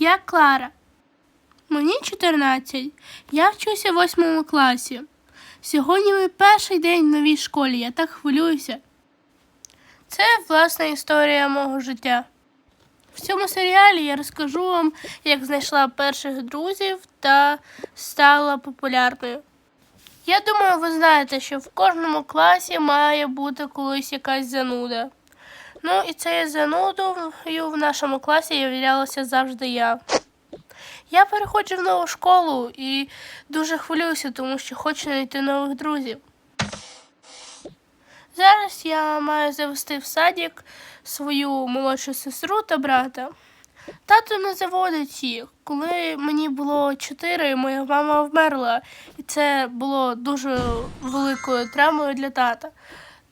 Я Клара. Мені 14. Я вчуся в восьмому класі. Сьогодні мій перший день в новій школі. Я так хвилююся. Це власна історія мого життя. В цьому серіалі я розкажу вам, як знайшла перших друзів та стала популярною. Я думаю, ви знаєте, що в кожному класі має бути колись якась зануда. Ну і цією занудою в нашому класі являлася завжди я. Я переходжу в нову школу і дуже хвилююся, тому що хочу знайти нових друзів. Зараз я маю завести в садик свою молодшу сестру та брата. Тато не заводить їх. Коли мені було 4, моя мама вмерла, і це було дуже великою травмою для тата.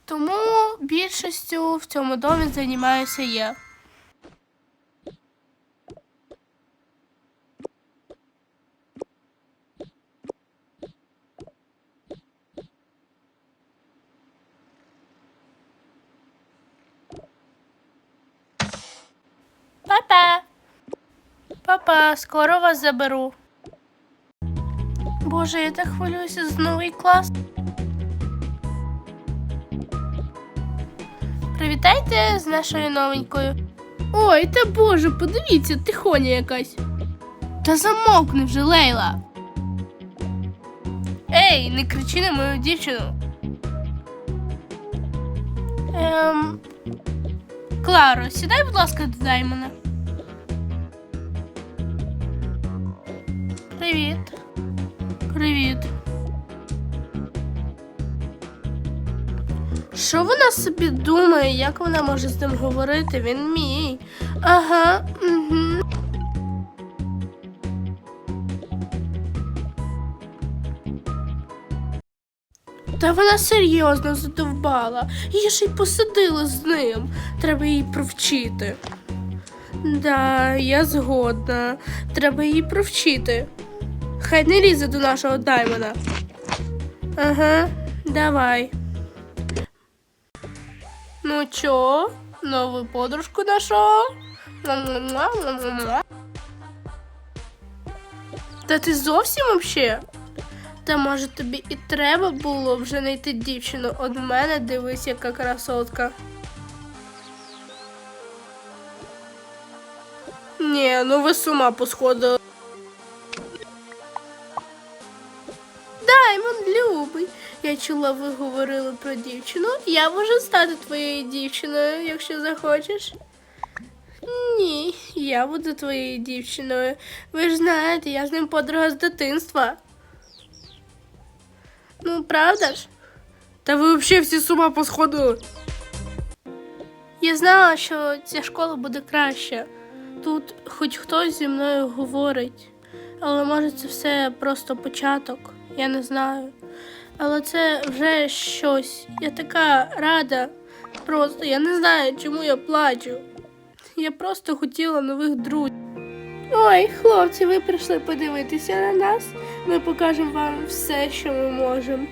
Тому більшістю в цьому домі займаюся я. Папа. Папа, скоро вас заберу. Боже, я так хвилююся за новий клас. Привітайте з нашою новенькою. Ой, та боже, подивіться, тихоня якась. Та замовкни вже, Лейла. Ей, не кричи на мою дівчину. Ем... Кларо, сідай, будь ласка, до Даймона. Привіт. Привіт. Що вона собі думає, як вона може з ним говорити? Він мій. Ага. Угу. Та вона серйозно задовбала. Її ж й посадили з ним. Треба її провчити. Да, я згодна. Треба її провчити. Хай не лізе до нашого даймона. Ага, давай. Ну чо, нову подружку нашов? Та ти зовсім вообще? Та може тобі і треба було вже знайти дівчину. От мене дивись, яка красотка. Ні, ну ви з ума посходили. Даймон, любий. Я чула, ви говорили про дівчину. Я можу стати твоєю дівчиною, якщо захочеш. Ні, я буду твоєю дівчиною. Ви ж знаєте, я з ним подруга з дитинства. Ну, правда ж? Та ви взагалі всі з ума посходили. Я знала, що ця школа буде краща. Тут хоч хтось зі мною говорить. Але може це все просто початок, я не знаю. Але це вже щось. Я така рада. Просто я не знаю, чому я плачу. Я просто хотіла нових друзів. Ой, хлопці, ви прийшли подивитися на нас. Ми покажемо вам все, що ми можемо.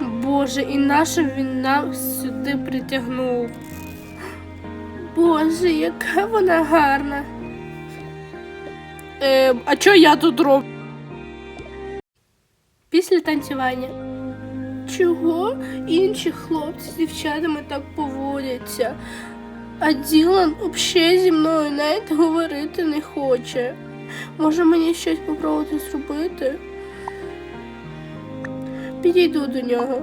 Боже, і наше він нас сюди притягнув. Боже, яка вона гарна. Е, а що я тут роблю? Танцювання. Чого інші хлопці з дівчатами так поводяться? А Ділан взагалі зі мною навіть говорити не хоче. Може мені щось попробувати зробити? Підійду до нього.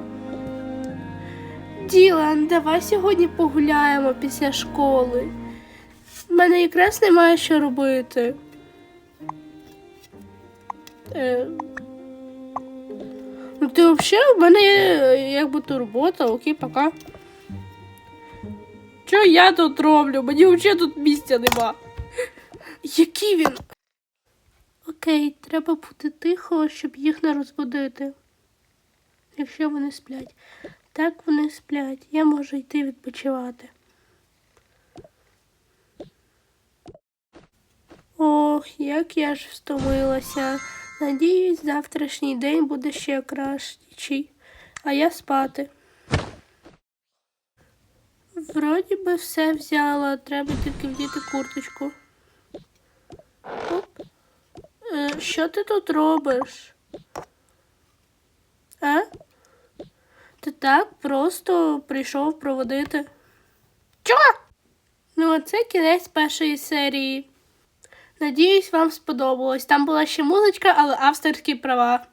Ділан, давай сьогодні погуляємо після школи. У мене якраз немає що робити. Е... Ну ти взагалі в мене є якби турбота, окей, пока. Що я тут роблю? Мені взагалі тут місця нема. Який він? Окей, треба бути тихо, щоб їх не розбудити. Якщо вони сплять. Так вони сплять. Я можу йти відпочивати. Ох, як я ж встомилася. Надіюсь, завтрашній день буде ще кращий, а я спати. Вроді би все взяла, треба тільки вдіти курточку. Оп. Е, що ти тут робиш? А? Ти так просто прийшов проводити. Чого? Ну, а це кінець першої серії. Надіюсь, вам сподобалось. Там була ще музичка, але авторські права.